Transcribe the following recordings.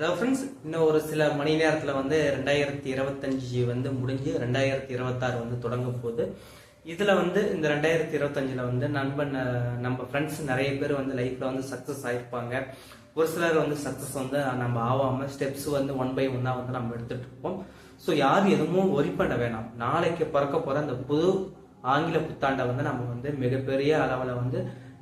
அதாவது ஃப்ரெண்ட்ஸ் இன்னும் ஒரு சில மணி நேரத்தில் வந்து ரெண்டாயிரத்தி இருபத்தஞ்சு வந்து முடிஞ்சு ரெண்டாயிரத்தி இருபத்தாறு வந்து தொடங்க போகுது. இதில் வந்து இந்த ரெண்டாயிரத்தி இருபத்தஞ்சில் வந்து நண்பன் நம்ம ஃப்ரெண்ட்ஸ் நிறைய பேர் வந்து லைஃப்பில் வந்து சக்ஸஸ் ஆகிருப்பாங்க ஒரு சிலர் வந்து சக்ஸஸ் வந்து நம்ம ஆகாமல் ஸ்டெப்ஸ் வந்து ஒன் பை ஒன்னாக வந்து நம்ம எடுத்துகிட்டு இருப்போம். ஸோ யார் எதுவும் ஒரி பண்ண வேணாம். நாளைக்கு பிறக்க போகிற அந்த புது ஆங்கில புத்தாண்டை வந்து நம்ம வந்து மிகப்பெரிய அளவில் வந்து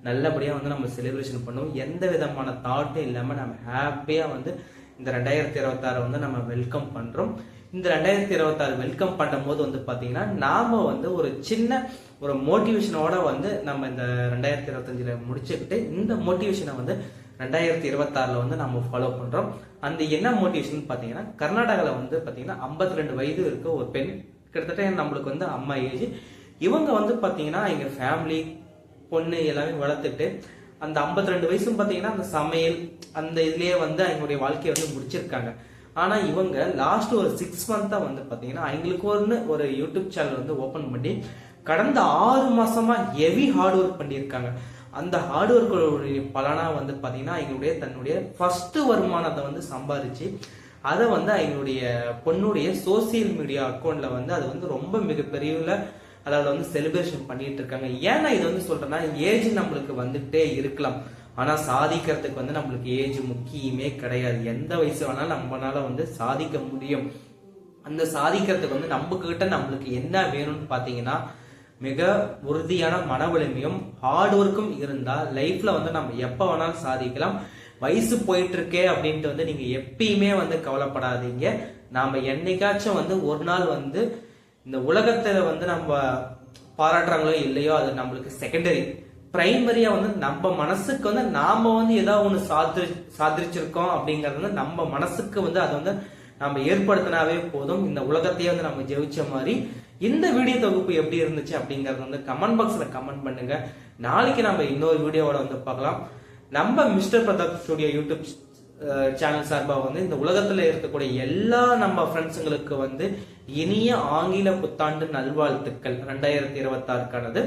நல்லபடியாக வந்து நம்ம செலிப்ரேஷன் பண்ணுவோம். எந்த விதமான தாட்டும் இல்லாமல் நம்ம ஹாப்பியாக வந்து இந்த ரெண்டாயிரத்தி இருபத்தாறு வந்து நம்ம வெல்கம் பண்ணுறோம் இந்த ரெண்டாயிரத்தி இருபத்தாறு வெல்கம் பண்ணும்போது வந்து பார்த்தீங்கன்னா நாம வந்து ஒரு சின்ன ஒரு மோட்டிவேஷனோட வந்து நம்ம இந்த ரெண்டாயிரத்தி இருபத்தஞ்சில் முடிச்சுக்கிட்டு இந்த மோட்டிவேஷனை வந்து ரெண்டாயிரத்தி இருபத்தாறில் வந்து நம்ம ஃபாலோ பண்ணுறோம் அந்த என்ன மோட்டிவேஷன் பார்த்தீங்கன்னா கர்நாடகாவில் வந்து பார்த்தீங்கன்னா ஐம்பத்தி ரெண்டு வயது இருக்க ஒரு பெண் கிட்டத்தட்ட நம்மளுக்கு வந்து அம்மா ஏஜ் இவங்க வந்து பார்த்தீங்கன்னா எங்கள் ஃபேமிலி பொண்ணு எல்லாமே வளர்த்துட்டு அந்த 52 ரெண்டு வயசும் பார்த்தீங்கன்னா அந்த சமையல் அந்த இதுலேயே வந்து அவங்களுடைய வாழ்க்கையை வந்து முடிச்சிருக்காங்க. ஆனால் இவங்க லாஸ்ட் ஒரு சிக்ஸ் மந்த்தாக வந்து பார்த்தீங்கன்னா அவங்களுக்கு ஒன்று ஒரு யூடியூப் சேனல் வந்து ஓப்பன் பண்ணி கடந்த ஆறு மாசமா ஹெவி ஹார்ட் ஒர்க் பண்ணியிருக்காங்க. அந்த ஹார்ட் ஒர்க்கோடைய பலனாக வந்து பார்த்தீங்கன்னா எங்களுடைய தன்னுடைய ஃபர்ஸ்ட் வருமானத்தை வந்து சம்பாரிச்சு அதை வந்து எங்களுடைய பொண்ணுடைய சோசியல் மீடியா அக்கௌண்ட்ல வந்து அது வந்து ரொம்ப மிகப்பெரிய அதாவது வந்து செலிப்ரேஷன் பண்ணிட்டு இருக்காங்க ஏன்னா இது வந்து சொல்றேன்னா ஏஜ் நம்மளுக்கு வந்துட்டே இருக்கலாம். ஆனா சாதிக்கிறதுக்கு வந்து நம்மளுக்கு ஏஜ் முக்கியமே கிடையாது. எந்த வயசு வேணாலும் நம்மளால வந்து சாதிக்க முடியும். அந்த சாதிக்கிறதுக்கு வந்து நம்ம கிட்ட நம்மளுக்கு என்ன வேணும்னு பாத்தீங்கன்னா மிக உறுதியான மன வலிமையும் ஹார்ட் ஒர்க்கும் இருந்தா லைஃப்ல வந்து நம்ம எப்ப வேணாலும் சாதிக்கலாம். வயசு போயிட்டு இருக்கே அப்படின்ட்டு வந்து நீங்க எப்பயுமே வந்து கவலைப்படாதீங்க. நாம என்னைக்காச்சும் வந்து ஒரு நாள் வந்து இந்த உலகத்தை வந்து நம்ம பாராட்டுறாங்களோ இல்லையோ அது நம்மளுக்கு செகண்டரி பிரைமரியா வந்து நம்ம மனசுக்கு வந்து நாம வந்து ஏதாவது ஒண்ணு சாதிரி சாதிச்சிருக்கோம் அப்படிங்கறது வந்து நம்ம மனசுக்கு வந்து அதை வந்து நம்ம ஏற்படுத்தினாவே போதும். இந்த உலகத்தையே வந்து நம்ம ஜெயிச்ச மாதிரி. இந்த வீடியோ தொகுப்பு எப்படி இருந்துச்சு அப்படிங்கறது வந்து கமெண்ட் பாக்ஸ்ல கமெண்ட் பண்ணுங்க. நாளைக்கு நம்ம இன்னொரு வீடியோவோட வந்து பார்க்கலாம். நம்ம mister Pratap studio YouTube channel சார்பாக வந்து இந்த உலகத்துல இருக்கக்கூடிய எல்லா நம்ம ஃப்ரெண்ட்ஸுங்களுக்கு வந்து இனிய ஆங்கில புத்தாண்டு நல்வாழ்த்துக்கள். ரெண்டாயிரத்தி இருபத்தாறுக்கானது.